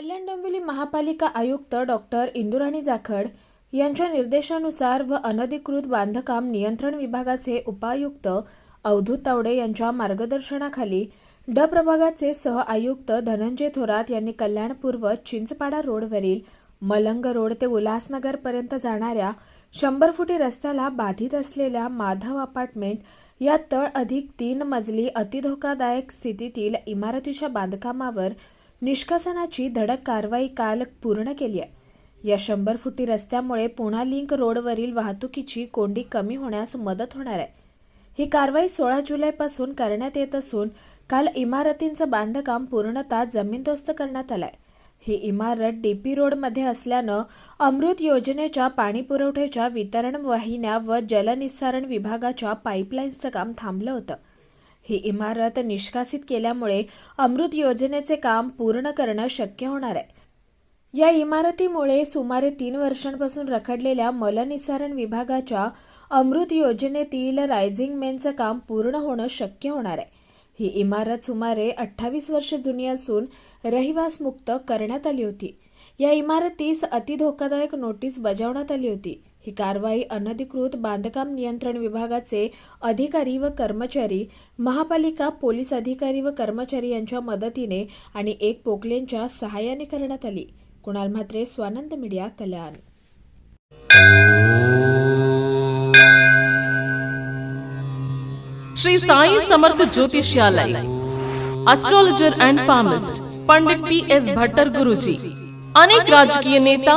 कल्याण डोंबिवली महापालिका आयुक्त डॉक्टर इंदुराणी जाखड यांच्या निर्देशानुसार व अनधिकृत बांधकाम नियंत्रण विभागाचे उपायुक्त अवधूत तावडे यांच्या मार्गदर्शनाखाली ड प्रभागाचे सह आयुक्त धनंजय थोरात यांनी कल्याण पूर्व चिंचपाडा रोडवरील मलंग रोड ते उल्हासनगरपर्यंत जाणाऱ्या शंभर फुटी रस्त्याला बाधित असलेल्या माधव अपार्टमेंट या तळ अधिक तीन मजली अतिधोकादायक स्थितीतील इमारतीच्या बांधकामावर निष्कासनाची धडक कारवाई काल पूर्ण केली आहे. या शंभर फुटी रस्त्यामुळे पुणा लिंक रोडवरील वाहतुकीची कोंडी कमी होण्यास मदत होणार आहे. ही कारवाई सोळा जुलैपासून करण्यात येत असून काल इमारतींचं बांधकाम पूर्णतः जमीनदोस्त करण्यात आलंय ही इमारत डीपी रोडमध्ये असल्यानं अमृत योजनेच्या पाणीपुरवठ्याच्या वितरण वाहिन्या व जलनिस्सारण विभागाच्या पाईपलाईन्सचं काम थांबलं होतं. ही इमारत निष्कासित केल्यामुळे अमृत योजनेचे काम पूर्ण करणं शक्य होणार आहे. या इमारतीमुळे सुमारे तीन वर्षांपासून रखडलेल्या मलनिसारण विभागाच्या अमृत योजनेतील रायझिंग मेनचं काम पूर्ण होणं शक्य होणार आहे. ही इमारत सुमारे अठ्ठावीस वर्ष जुनी असून रहिवासमुक्त करण्यात आली होती. या इमारतीस अतिधोकादायक नोटीस बजावण्यात आली होती. ही कारवाई अनधिकृत बांधकाम नियंत्रण विभागाचे अधिकारी व कर्मचारी महापालिका पोलीस अधिकारी व कर्मचारी यांच्या मदतीने आणि एक पोकलेंच्या सहाय्याने करण्यात आली. Kunal Mhatre Swanand media Kalyan. Shri Sai Samarth ज्योतिषालय astrologer and palmist Pandit T S Bhattar गुरुजी अनेक राजकीय नेता